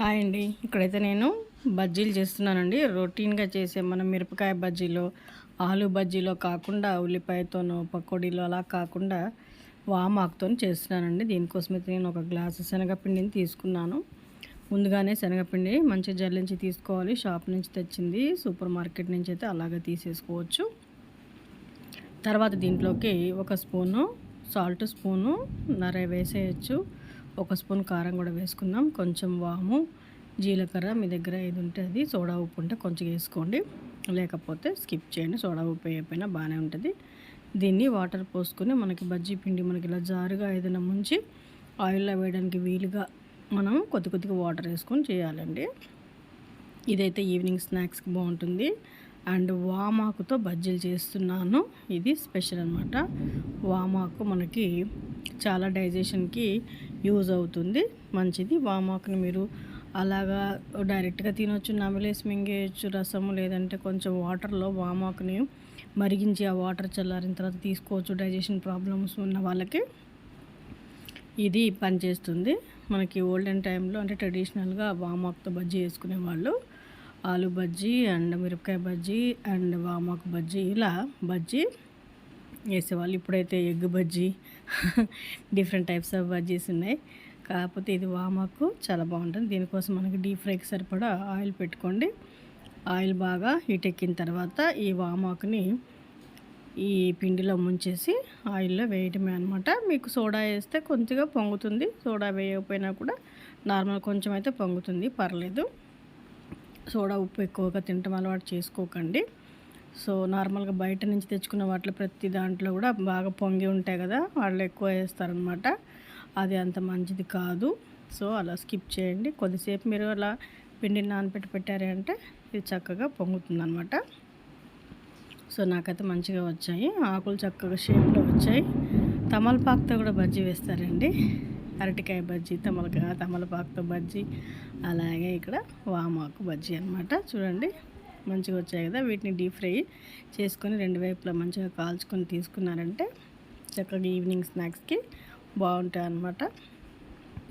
Hi అండి. ఇక్కడైతే నేను బజ్జీలు చేస్తున్నానండి. రొటీన్గా చేసే మన మిరపకాయ బజ్జీలో ఆలు బజ్జీలో కాకుండా ఉల్లిపాయతోనో పకోడీలో అలా కాకుండా వామాకుతో చేస్తున్నానండి. దీనికోసమైతే నేను ఒక గ్లాసు శనగపిండిని తీసుకున్నాను. ముందుగానే శనగపిండి మంచి జల్లించి తీసుకోవాలి. షాప్ నుంచి తెచ్చింది. సూపర్ మార్కెట్ నుంచి అయితే అలాగే తీసేసుకోవచ్చు. తర్వాత దీంట్లోకి ఒక స్పూను సాల్ట్ స్పూను నర వేసేయచ్చు. ఒక స్పూన్ కారం కూడా వేసుకుందాం. కొంచెం వాము జీలకర్ర మీ దగ్గర ఏది ఉంటే అది సోడా ఉప్పు ఉంటే కొంచెం వేసుకోండి. లేకపోతే స్కిప్ చేయండి సోడా ఉప్పు అయిపోయినా బాగానే ఉంటుంది. దీన్ని వాటర్ పోసుకొని మనకి బజ్జీ పిండి మనకి ఇలా జారుగా ఏదైనా ముంచి ఆయిల్లో వేయడానికి వీలుగా మనం కొద్ది కొద్దిగా వాటర్ వేసుకొని చేయాలండి. ఇదైతే ఈవినింగ్ స్నాక్స్కి బాగుంటుంది. అండ్ వామాకుతో బజ్జీలు చేస్తున్నాను. ఇది స్పెషల్ అనమాట వామాకు మనకి చాలా డైజెషన్కి యూజ్ అవుతుంది. మంచిది. వామాకుని మీరు అలాగా డైరెక్ట్గా తినొచ్చు. నమిలేసి మింగేయచ్చు రసము లేదంటే కొంచెం వాటర్లో వామాకుని మరిగించి ఆ వాటర్ చల్లారిన తర్వాత తీసుకోవచ్చు. డైజెషన్ ప్రాబ్లమ్స్ ఉన్న వాళ్ళకి ఇది పనిచేస్తుంది మనకి ఓల్డెన్ టైంలో అంటే ట్రెడిషనల్గా వామాకుతో బజ్జీ వేసుకునే వాళ్ళు ఆలు బజ్జీ అండ్ మిరపకాయ బజ్జీ అండ్ వామాకు బజ్జీ ఇలా బజ్జీ వేసేవాళ్ళు ఇప్పుడైతే egg bajji different types of bajjis ఉన్నాయి. కాకపోతే ఇది వామాకు చాలా బాగుంటుంది. దీనికోసం మనకి డీప్ ఫ్రైకి సరిపడా ఆయిల్ పెట్టుకోండి. ఆయిల్ బాగా హీట్ ఎక్కిన తర్వాత ఈ వామాకుని ఈ పిండిలో ముంచేసి ఆయిల్లో వేయటమే అనమాట మీకు సోడా వేస్తే కొంచెంగా పొంగుతుంది. సోడా వేయకపోయినా కూడా నార్మల్ కొంచెం అయితే పొంగుతుంది. పర్లేదు. సోడా ఉప్పు ఎక్కువగా తినటం అలవాటు చేసుకోకండి. సో నార్మల్గా బయట నుంచి తెచ్చుకున్న వాటిలో ప్రతి దాంట్లో కూడా బాగా పొంగి ఉంటాయి కదా వాళ్ళు ఎక్కువ వేస్తారనమాట అది అంత మంచిది కాదు. సో అలా స్కిప్ చేయండి. కొద్దిసేపు మీరు అలా పిండిని నానపెట్టి పెట్టారు అంటే ఇది చక్కగా పొంగుతుంది అనమాట సో నాకైతే మంచిగా వచ్చాయి. ఆకులు చక్కగా షేప్లో వచ్చాయి. తమలపాకుతో కూడా బజ్జీ వేస్తారండి. అరటికాయ బజ్జీ తమలకాయ తమలపాకుతో బజ్జీ అలాగే ఇక్కడ వామాకు బజ్జీ అనమాట చూడండి. మంచిగా వచ్చాయి కదా వీటిని డీప్ ఫ్రై చేసుకొని రెండు వైపులా మంచిగా కాల్చుకొని తీసుకున్నారంటే చక్కగా ఈవినింగ్ స్నాక్స్కి బాగుంటాయి అన్నమాట.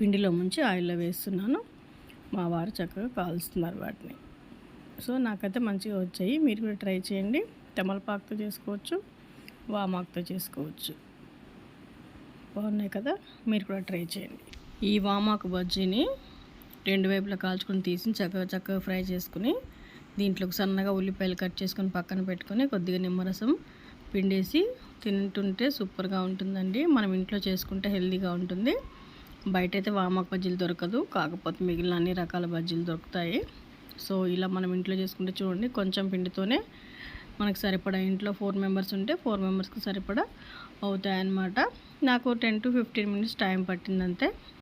పిండిలో ముంచి ఆయిల్లో వేస్తున్నాను. మా వారు చక్కగా కాలుస్తున్నారు వాటిని. సో నాకైతే మంచిగా వచ్చాయి. మీరు కూడా ట్రై చేయండి. తమలపాకుతో చేసుకోవచ్చు వామాకుతో చేసుకోవచ్చు. బాగున్నాయి కదా? మీరు కూడా ట్రై చేయండి. ఈ వామాకు బజ్జీని రెండు వైపులా కాల్చుకొని తీసి చక్కగా చక్కగా ఫ్రై చేసుకుని దీంట్లోకి సన్నగా ఉల్లిపాయలు కట్ చేసుకొని పక్కన పెట్టుకొని కొద్దిగా నిమ్మరసం పిండేసి తింటుంటే సూపర్గా ఉంటుందండి. మనం ఇంట్లో చేసుకుంటే హెల్తీగా ఉంటుంది. బయట అయితే వామాకు బజ్జీలు దొరకదు కాకపోతే మిగిలిన అన్ని రకాల బజ్జీలు దొరుకుతాయి. సో ఇలా మనం ఇంట్లో చేసుకుంటే చూడండి కొంచెం పిండితోనే మనకు సరిపడా ఇంట్లో ఫోర్ మెంబర్స్ ఉంటే ఫోర్ మెంబర్స్కి సరిపడా అవుతాయన్నమాట. నాకు ten to fifteen minutes time పట్టిందంతే.